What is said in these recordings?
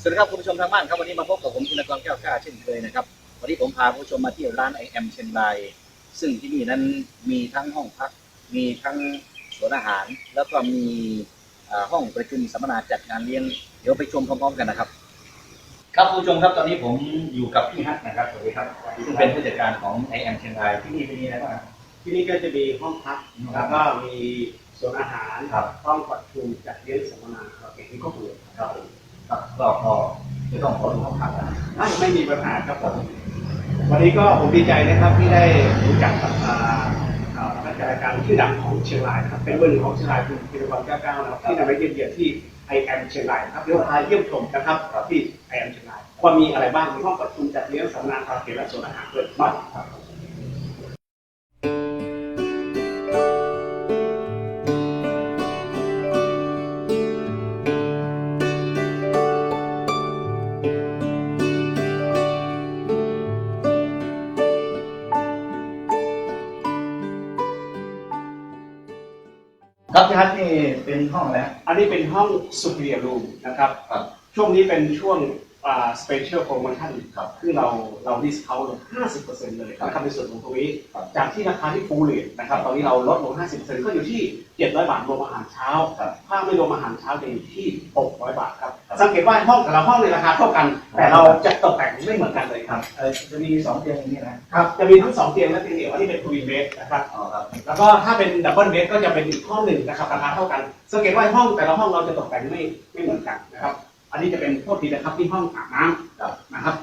สวัสดีครับคุณผู้ชมทางบ้านครับวันนี้มาพบกับผมธินกรแก้วกล้าเช่นเคยนะครับวันนี้ผมพาคุณผู้ชมมาที่ร้านไอแอมเชียงรายซึ่งที่นี่นั้นมีทั้งห้องพัก มีทั้งสวนอาหาร แล้วก็มีเอ่อห้องประชุมสัมมนาจัดงานเลี้ยงเดี๋ยวไปชมพร้อมๆกันนะครับ ครับคุณผู้ชมครับตอนนี้ผมอยู่กับพี่ฮัทนะครับสวัสดีครับซึ่งเป็นผู้จัดการของไอแอมเชียงรายที่นี่เป็นยังไงบ้างครับที่นี่ก็จะมีห้องพักครัแล้บวก็มีสวนอาหารครับห้องประชุมจัดเลี้ยงสัมมนาครับอย่างที่ก็เปิดครับ ครับก็พอจะต้องขอดูห้องพักนะไม่ไม่มีปัญหาครับผมวันนี้ก็ผมดีใจนะครับที่ได้รู้จักกับอ่าอ่านักจัดการชื่อดังของเชียงรายนะครับเป็นเบอร์หนึ่งของเชียงรายคุณพิรวัตรแก้วก้าวนะครับที่นำไปเยี่ยมเยียนที่ไอแอมเชียงรายนะครับเดี๋ยวพาเยี่ยมชมนะครับที่ไอแอมเชียงรายว่ามีอะไรบ้างมีห้องประชุมจัดเลี้ยงสัมมนาคาเฟ่และสวนอาหารด้วยบ้างครับ ครับพี่ฮัทนี่เป็นห้องอะไรฮะอันนี้เป็นห้อง superior room นะครับ ครับ ช่วงนี้เป็นช่วงอ่า special promotion ครับคือเราเรา discount ลง50%เลยครับนะครับในส่วนของตรงนี้ครับจากที่ราคาที่ full rate นะครับตอนนี้เราลดลง 50%ก็อยู่ที่ 700 บาทรวมอาหารเช้าครับถ้าไม่รวมอาหารเช้าจะอยู่ที่ 600 บาทครับครับ สังเกตว่าห้องแต่ละห้องในราคาเท่ากัน แต่เราจะตกแต่งไม่เหมือนกันเลยครับเออจะมีสองเตียงอย่างนี้นะครับจะมีทั้งสองเตียงและเตียงเดี่ยวอันนี้เป็น twin bed นะครับอ๋อครับแล้วก็ถ้าเป็นดับเบิลเบดก็จะเป็นอีกห้องหนึ่งนะครับราคาเท่ากันสังเกตว่าห้องแต่ละห้องเราจะตกแต่งไม่ไม่เหมือนกันนะครับ อันนี้จะเป็นโทษทีนะครับที่ห้องอาบน้ำครับนะครับ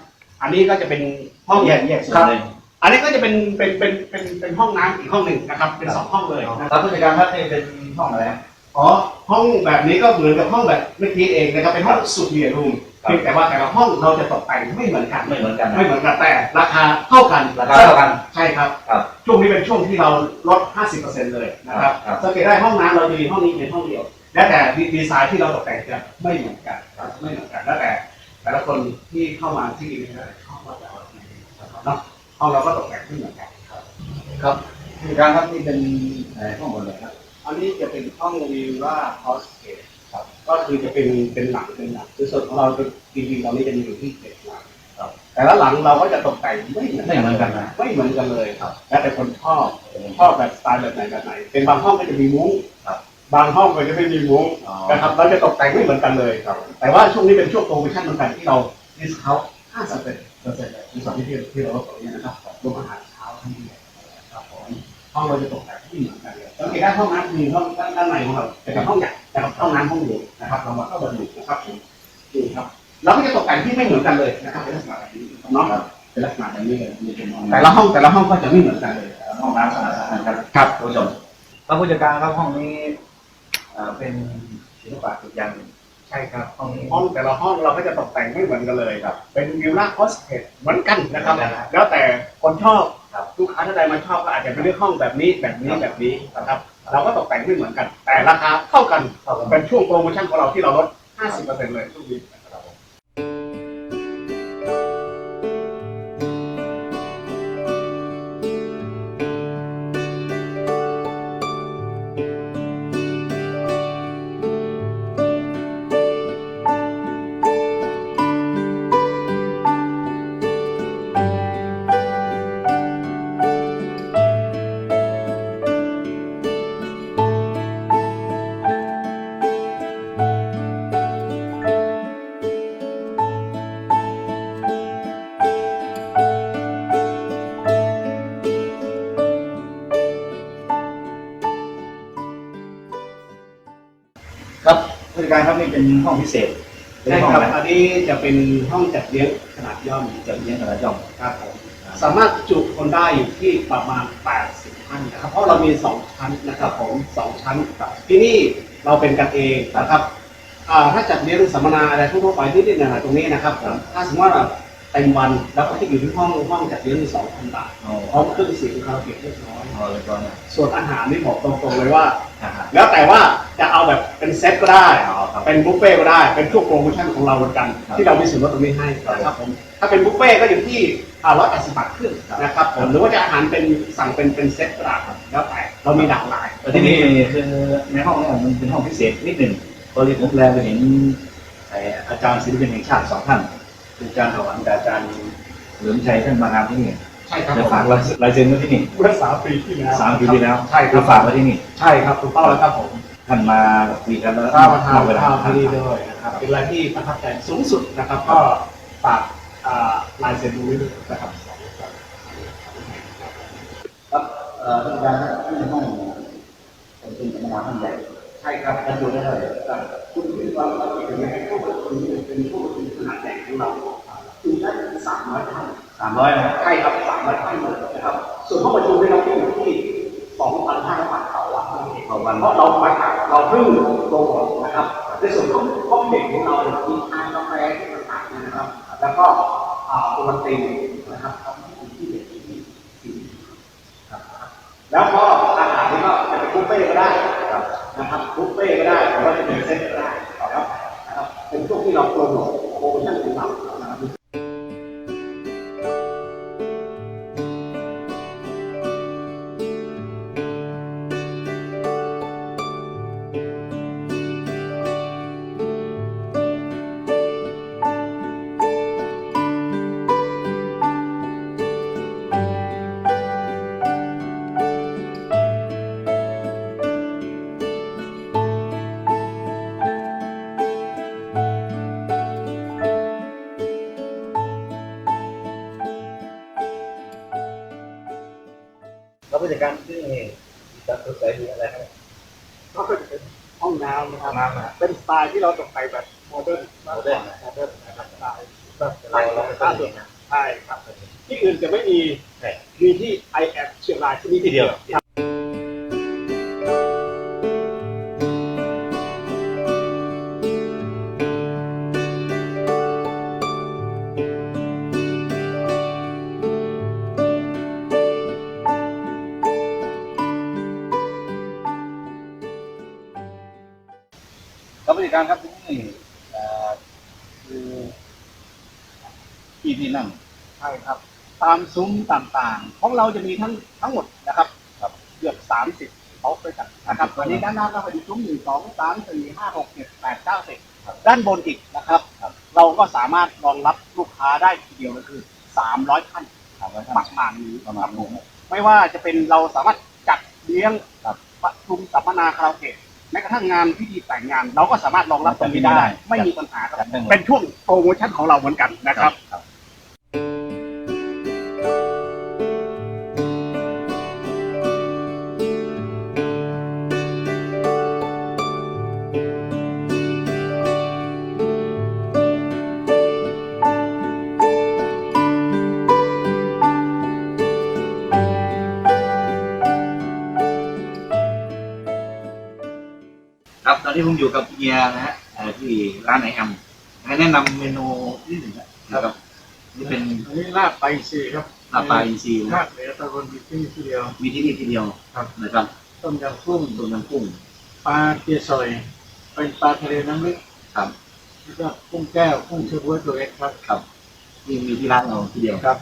อันนี้ก็จะเป็นห้องแยกแยกส่วคนรับเลยอันนี้ก็จะเป็นเป็นเป็นเป็นเป็นห้องน้ำอีกห้องหนึ่งนะครับ เป็นสองห้องเลยนะคครัรับบผู้จัดการครับนี่เป็นห้องอะไรฮะ อ๋อห้องแบบนี้ก็เหมือนกับห้องแบบเมื่อกี้เองนะครับเป็นห้องสุดเบียรูมครับเพียงแต่ว่าแต่ละห้องเราจะตกแต่งไม่เหมือนกัน ไม่เหมือนกันนะ ไม่เหมือนกันแต่ราคาเท่ากันราคาเท่ากันใช่ครับ ครับ ช่วงนี้เป็นช่วงที่เราลด 50%เลยนะครับครับ สังเกตได้ห้องน้ำเราจะมีห้องนี้เป็นห้องเดียว แล้วแต่ดีไซน์ที่เราตกแต่งจะไม่เหมือนกันครับไม่เหมือนกันแล้วแต่ แต่ละคนที่เข้ามาที่นี่นะครับชอบว่าจะเอาอะไรนะครับเนาะห้องเราก็ตกแต่งไม่เหมือนกันครับ ครับผู้จัดการครับนี่เป็นเอ่อห้องบนเลยครับอั นนี้จะเป็นห้องวิลล่าฮอสเทลครับ ก็คือจะเป็นเป็นหลังเป็นหลังคือส่วนของเราจริงๆตอนนี้จะมีอยู่ที่เจ็ดหลังครับ แต่ละหลังเราก็จะตกแต่งไม่เหมือนไม่เหมือนกันนะไม่เหมือนกันเลยครับ แล้วแต่คนชอบชอบแบบสไตล์แบบไหนแบบไหน เป็นบางห้องก็จะมีมุ้งครับบางห้องก็จะไม่มีมุ้งอ๋อนะครับเราจะตกแต่งไม่เหมือนกันเลยครับ แต่ว่าช่วงนี้เป็นช่วงโปรโมชั่นเหมือนกันที่เราดิสคาว50%เปอร์เซ็นต์เปอร์เซ็นต์เลยที่สองที่ที่เราลดตรงนี้นะครับรวมอาหารเช้าทั้งนี้ครับผม ห้องเราจะตกแต่งไม่เหมือนกันเลยสังเกตได้ห้องน้ำมีห้องด้านด้านในของเราแต่เป็นห้องใหญ่แต่กับห้องน้ำห้องเดียวนะครับ เรามาเข้ามาดูนะครับผมนี่ครับเราก็จะตกแต่งที่ไม่เหมือนกันเลยนะครับเป็นลักษณะแบบนี้เนาะเป็นลักษณะแบบนี้เลยนี่เป็นห้องแต่ละห้องแต่ละห้องก็จะไม่เหมือนกันเลยห้องน้ำสะอาดๆครับครับคุณผู้ชมครับผู้จัดการครับห้องนี้เอ่อเป็นศิลปะอีกอย่างหนึ่งใช่ครับห้องนี้ห้องแต่ละห้องเราก็จะตกแต่งไม่เหมือนกันเลยครับเป็นวิลล่าคอสเพดเหมือนกันนะครับเหมือนกันนะแล้วแต่คนชอบครับ ลูกค้าท่านใดมาชอบก็อาจจะไปเลือกห้องแบบนี้แบบนี้แบบนี้นะครับ เราก็ตกแต่งไม่เหมือนกัน แต่ราคาเท่ากันเข้ากันเป็นช่วงโปรโมชั่นของเราที่เราลด 50%เลยช่วง จัดการครับนี่เป็นห้องพิเศษเป็นใช่ห้องครับ อะไรอันนี้จะเป็นห้องจัดเลี้ยงขนาดย่อมจะเลี้ยงขนาดย่อม ครับผมสามารถจุคนได้อยู่ที่ประมาณ 80ท่านนะครับ เพราะเรามี 2 ชั้นนะครับผมสองชั้นครับที่นี่เราเป็นกันเองนะครับอ่าถ้าจัดเลี้ยงสัมมนาอะไรทั่วๆไปที่นี่นะตรงนี้นะครับผมถ้าสมมติว่า เต็มวันแล้วก็จะอยู่ที่ห้องห้องจัดเลี้ยงสองพันบาทอ๋อพร้อมเครื่องเสียงคาราโอเกะเรียบร้อยอ๋อเรียบร้อยนะส่วนอาหารนี่บอกตรงๆเลยว่าอ่าฮะแล้วแต่ว่าจะเอาแบบเป็นเซตก็ได้อ๋อครับเป็นบุฟเฟ่ต์ก็ได้เป็นช่วงโปรโมชั่นของเราเหมือนกันครับที่เรามีส่วนลดตรงนี้ให้ครับนะครับผมถ้าเป็นบุฟเฟ่ต์ก็อยู่ที่ร้อยแปดสิบบาทขึ้นนะครับผมหรือว่าจะอาหารเป็นสั่งเป็นเป็นเซตก็ได้ครับแล้วแต่เรามีหลากหลายแต่ที่นี่คือในห้องเนี่ยมันเป็นห้องพิเศษนิดหนึ่งพอดีผมแลไปเห็นเอ่ไอ้อาจารย์ศิลปินแห่งชาติสองท่าน คืออาจารย์ถวันกับอาจารย์เหลิมชัยท่านมางานที่นี่ใช่ครับจะฝากลายลายเซ็นไว้ที่นี่เมื่อสามปีที่แล้วสามปีที่แล้วใช่คคืรัอบฝากไว้ที่นี่ ใช่ครับถูกต้องแล้วครับผมท่านมาคุยกันแล้วข้าวมาทานเวลาข้าวที่นี่ด้วยนะครับเป็นอะไรที่ประทับใจสูงสุดนะครับ ก็ฝากอ่าลายเซ็นดูไว้ด้วยนะครับครับเอ่อท่านอาจารย์ครับที่ห้องประชุมสัมมนาท่านใหญ่ใช่ครับท่านดูได้เลยคุณที่เราเราเป็นเป็นผู้ ประชุมเป็นผู้ประชุมขนาดใหญ่ของเราคือได้สามร้อยท่านสามร้อยนะใช่ครับสามร้อยท่านเลยนะครับ ส่วนห้องประชุมที่เราอยู่ที่สองพันห้าร้อยบาทต่อวันนั่นเองต่อวันเพราะเราไปหาเราเพิ่งโตนะครับในส่วนของห้องเด็กของเราเนี่ยมีทานกาแฟที่ต่างๆนะครับ แล้วก็อ่าโอวัลตินนะครับทำให้ที่เด็กที่ที่ครับแล้วก็ เป็นช่ ผู้จัดการที่นี่จะสดใสดีอะไรครับก็จะเป็นห้องน้ำนะครับห้องน้ำนะเป็นสไตล์ที่เราตกแต่งแบบโมเดิร์นโมเดิร์นนะโมเดิร์นนะครับสไตล์แบบเราเราไม่ค่อยเห็นนะใช่ครับ ที่อื่นจะไม่มีใช่มีที่ i อแอเชียงรายที่นี่ที่เดียว ครับผู้จัดการครับที่นี่เอ่อคือที่ที่นั่งใช่ครับ ตามซุ้มต่างๆ ของเราจะมีทั้งทั้งหมดนะครับครับเกือบสามสิบโต๊ะด้วยกันนะครับ30วันนี้ด้านหน้าก็เป็นซุ้มหนึ่งสองสามสี่ห้าหกเจ็ดแปดเก้าสิบด้านบนอีกนะครับครับเราก็สามารถรองรับลูกค้าได้ทีเดียวเลยคือสามร้อยท่านถามว่าปท่านระมาณนี้ประมาณนี้ไม่ว่าจะเป็นเราสามารถจัดเลี้ยงครับประชุมสัมมนาคาราโอเกะ แม้กระทั่งงานพิธีแต่งงาน เราก็สามารถรองรับตรงนี้ได้ ไม่มีปัญหาครับจัดได้หมดเป็นช่วงโปรโมชั่นของเราเหมือนกันนะครับ นนี้ผมอยู่กับเฮียนะฮะเอ่อที่ร้านไอแอมให้แนะนำเมนูนิดหนึ่งนะครับนี่เป็นอันนี้ลาบไปสี่ครับลาบปลาอินทรีย์ภาคเหนือตะวันมีที่นี่ที่เดียว มีที่นี่ที่เดียวครับ นะครับต้มยำกุ้งต้มยำกุ้งปลาเกี๊ยวซอย เป็นปลาทะเลน้ำลึกครับแล้วก็กุ้งแก้วกุ้งเชื้อบัวตัวเล็กครับ ครับนี่มีที่ร้านเราที่เดียวครับ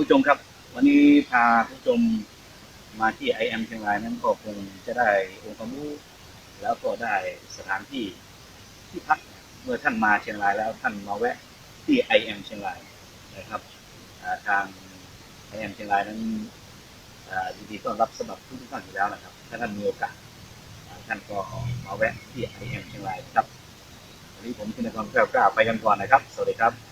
คุณผู้ชมครับ วันนี้พาคุณผู้ชมมาที่ไอแอมเชียงรายนั้นก็คงจะได้องค์ความรู้แล้วก็ได้สถานที่ที่พักเมื่อท่านมาเชียงรายแล้วท่านมาแวะที่ไอแอมเชียงรายนะครับทางไอแอมเชียงรายนั้นอ่ายินดีต้อนรับสำหรับทุกท่านอยู่แล้วนะครับ ถ้าท่านมีโอกาสท่านก็มาแวะที่ไอแอมเชียงรายนะครับวันนี้ผมชินกรแก้วกล้าไปกันก่อนนะครับ สวัสดีครับ